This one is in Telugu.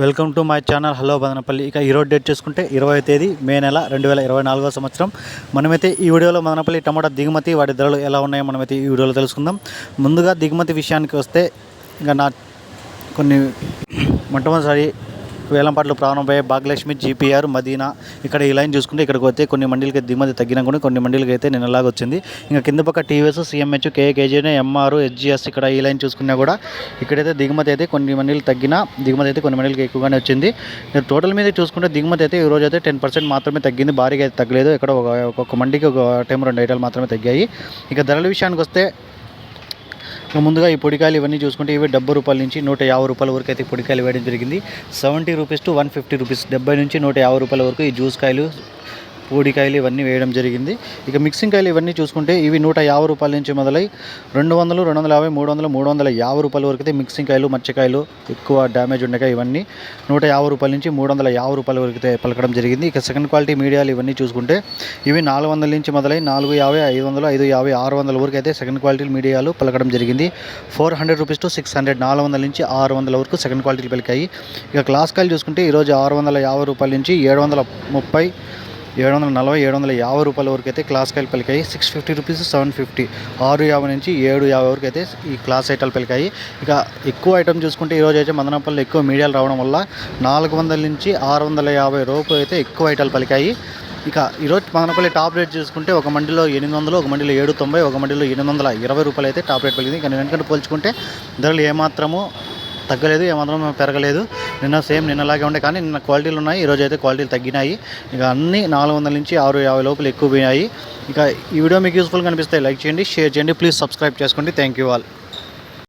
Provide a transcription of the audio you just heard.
Welcome to my channel hello Madanapalle. ఇక ఈరోజు డేట్ చూసుకుంటే ఇరవై తేదీ మే నెల రెండు వేల ఇరవై నాలుగో సంవత్సరం. మనమైతే ఈ వీడియోలో మదనపల్లి టమాటా దిగుమతి వాటి ధరలు ఎలా ఉన్నాయో మనమైతే ఈ వీడియోలో తెలుసుకుందాం. ముందుగా దిగుమతి విషయానికి వస్తే ఇంకా నా కొన్ని మొట్టమొదటిసారి వేలంపాట్లు ప్రారంభమయ్యే భాగ్యలక్ష్మి జీపీఆర్ మదీనా ఇక్కడ ఈ లైన్ చూసుకుంటే ఇక్కడికి వస్తే కొన్ని మండీలకి దిగుమతి తగ్గినా కూడా కొన్ని మండీలకి అయితే నిన్నలాగా వచ్చింది. ఇంకా కింద పక్క TVS CMH KKG MR HGS ఇక్కడ ఈ లైన్ చూసుకున్నా కూడా ఇక్కడైతే దిగుమతి అయితే కొన్ని మండీలు తగ్గినా దిగుమతి అయితే కొన్ని మండలకి ఎక్కువగానే వచ్చింది. టోటల్ మీద చూసుకుంటే దిగుమతి అయితే ఈ రోజు అయితే టెన్ పర్సెంట్ మాత్రమే తగ్గింది. భారీగా అయితే తగ్గలేదు. ఇక్కడ ఒక ఒక్కొక్క మండికి ఒక టైం రెండు ఐటాలు మాత్రమే తగ్గాయి. ఇక ధరల విషయానికి వస్తే ముందుగా ఈ పొడికాయలు ఇవన్నీ చూసుకుంటే ఇవి డెబ్బై రూపాయల నుంచి నూట యాభై రూపాయల వరకు అయితే పొడికాయలు వేయడం జరిగింది. Seventy rupees to one fifty rupees డెబ్బై నుంచి నూట యాభై రూపాయల వరకు ఈ జ్యూస్ కాయలు పూడికాయలు ఇవన్నీ వేయడం జరిగింది. ఇక మిక్సింగ్ కాయలు ఇవన్నీ చూసుకుంటే ఇవి నూట యాభై రూపాయల నుంచి మొదలై రెండు వందలు రెండు వందల యాభై మూడు వందలు మూడు వందల యాభై రూపాయల వరకు అయితే మిక్సింగ్ కాయలు మచ్చకాయలు ఎక్కువ డ్యామేజ్ ఉండగా ఇవన్నీ నూట యాభై రూపాయల నుంచి మూడు వందల యాభై రూపాయల వరకు అయితే పలకడం జరిగింది. ఇక సెకండ్ క్వాలిటీ మీడియాలు ఇవన్నీ చూసుకుంటే ఇవి నాలుగు వందల నుంచి మొదలై నాలుగు యాభై ఐదు వందలు ఐదు యాభై ఆరు వందల వరకు అయితే సెకండ్ క్వాలిటీ మీడియాలు పలకడం జరిగింది. Four hundred rupees to six hundred నాలుగు వందల నుంచి ఆరు వందల వరకు సెకండ్ క్వాలిటీలు పలికాయి. ఇక క్లాస్ కాయలు చూసుకుంటే ఈరోజు ఆరు వందల యాభై రూపాయల నుంచి ఏడు వందల ముప్పై ఏడు వందల నలభై ఏడు వందల యాభై రూపాయల వరకు అయితే క్లాస్ కాయలు పలికాయి. Six fifty rupees seven fifty ఆరు యాభై నుంచి ఏడు యాభై వరకు అయితే ఈ క్లాస్ ఐటాలు పలికాయి. ఇక ఎక్కువ ఐటమ్ చూసుకుంటే ఈరోజు అయితే మదనపల్లి ఎక్కువ మీడియాలు రావడం వల్ల నాలుగు వందల నుంచి ఆరు వందల యాభై రూపాయలు అయితే ఎక్కువ ఐటాలు పలికాయి. ఇక ఈరోజు మదనపల్లి టాప్ రేట్ చూసుకుంటే ఒక మండిలో ఎనిమిది వందలు ఒక మండిలో ఏడు తొంభై ఒక మండిలో ఎనిమిది వందల ఇరవై రూపాయలు అయితే టాప్ రేట్ పలికింది కానీ వెంటనే పోల్చుకుంటే ధరలు ఏమాత్రము తగ్గలేదు ఏమాత్రం పెరగలేదు. నిన్న సేమ్ నిన్నలాగే ఉండే కానీ నిన్న క్వాలిటీలు ఉన్నాయి. ఈరోజు అయితే క్వాలిటీలు తగ్గినాయి. ఇక అన్ని నాలుగు వందల నుంచి ఆరు యాభై లోపల ఎక్కువ పోయినాయి. ఇక ఈ వీడియో మీకు యూస్ఫుల్ కనిపిస్తే లైక్ చేయండి షేర్ చేయండి. ప్లీజ్ సబ్స్క్రైబ్ చేసుకోండి. Thank you all